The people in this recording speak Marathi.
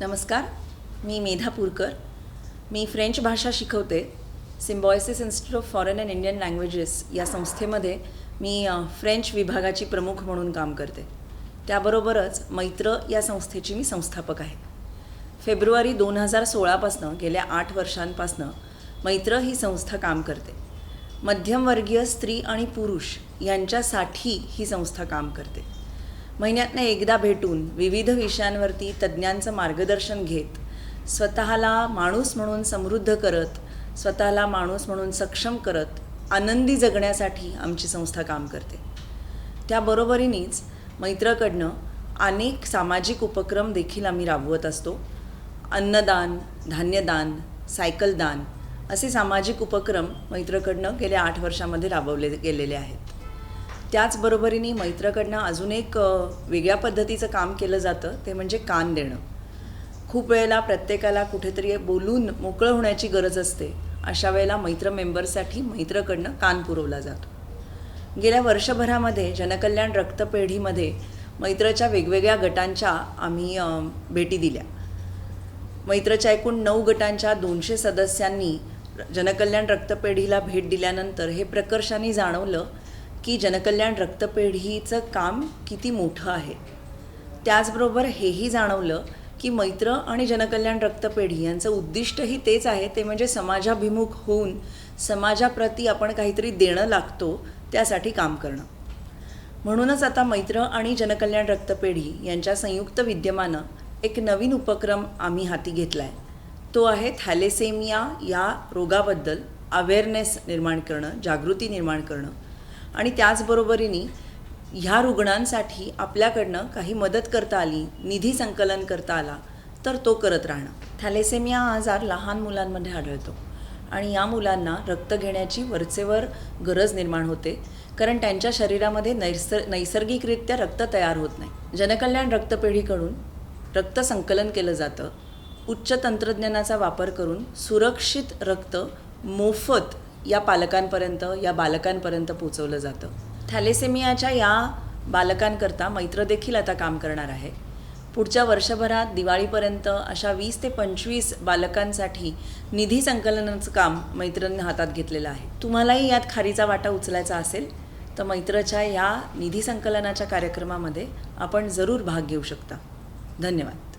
नमस्कार मी मेधा पुरकर. मी फ्रेंच भाषा शिकवते. Symbiosis institute of foreign and Indian languages या संस्थेमध्ये मी फ्रेंच विभागाची प्रमुख म्हणून काम करते. त्याबरोबरच मैत्र या संस्थेची मी संस्थापक आहे. फेब्रुवारी दोन हजार सोळापासनं गेल्या आठ वर्षांपासनं मैत्र ही संस्था काम करते. मध्यमवर्गीय स्त्री आणि पुरुष यांच्यासाठी ही संस्था काम करते. महिन्यातनं एकदा भेटून विविध विषयांवरती तज्ज्ञांचं मार्गदर्शन घेत स्वतःला माणूस म्हणून समृद्ध करत स्वतःला माणूस म्हणून सक्षम करत आनंदी जगण्यासाठी आमची संस्था काम करते. त्याबरोबरीनेच मैत्रकडनं अनेक सामाजिक उपक्रम देखील आम्ही राबवत असतो. अन्नदान धान्यदान सायकलदान असे सामाजिक उपक्रम मैत्रकडनं गेल्या आठ वर्षामध्ये राबवले गेलेले आहेत. त्याचबरोबरीने मैत्रकडनं अजून एक वेगळ्या पद्धतीचं काम केलं जातं ते म्हणजे कान देणं. खूप वेळेला प्रत्येकाला कुठेतरी बोलून मोकळं होण्याची गरज असते. अशा वेळेला मैत्र मेंबरसाठी मैत्रकडनं कान पुरवला जातो. गेल्या वर्षभरामध्ये जनकल्याण रक्तपेढीमध्ये मैत्रच्या वेगवेगळ्या गटांच्या आम्ही भेटी दिल्या. मैत्रच्या एकूण नऊ गटांच्या दोनशे सदस्यांनी जनकल्याण रक्तपेढीला भेट दिल्यानंतर हे प्रकर्षाने जाणवलं की जनकल्याण रक्तपेढीचं काम किती मोठं आहे. त्याचबरोबर हेही जाणवलं की मैत्र आणि जनकल्याण रक्तपेढी यांचं उद्दिष्टही तेच आहे ते म्हणजे समाजाभिमुख होऊन समाजाप्रती आपण काहीतरी देणं लागतो त्यासाठी काम करणं. म्हणूनच आता मैत्र आणि जनकल्याण रक्तपेढी यांच्या संयुक्त विद्यमानं एक नवीन उपक्रम आम्ही हाती घेतला आहे तो आहे थॅलेसेमिया या रोगाबद्दल अवेअरनेस निर्माण करणं जागृती निर्माण करणं. आणि त्याचबरोबरीने ह्या रुग्णांसाठी आपल्याकडनं काही मदत करता आली निधी संकलन करता आला तर तो करत राहणं. थॅलेसेमिया हा आजार लहान मुलांमध्ये आढळतो आणि या मुलांना रक्त घेण्याची वरचेवर गरज निर्माण होते कारण त्यांच्या शरीरामध्ये नैसर नैसर्गिकरित्या रक्त तयार होत नाही. जनकल्याण रक्तपेढीकडून रक्त संकलन केलं जातं. उच्च तंत्रज्ञानाचा वापर करून सुरक्षित रक्त मोफत या पालकांपर्यंत या बालकांपर्यंत पोचवलं जातं. थॅलेसेमियाच्या या बालकांकरता मैत्र देखील आता काम करणार आहे. पुढच्या वर्षभरात दिवाळीपर्यंत अशा वीस ते पंचवीस बालकांसाठी निधी संकलनाचं काम मैत्रीने हातात घेतलेलं आहे. तुम्हालाही यात खारीचा वाटा उचलायचा असेल तर मैत्रच्या या निधी संकलनाच्या कार्यक्रमामध्ये आपण जरूर भाग घेऊ शकता. धन्यवाद.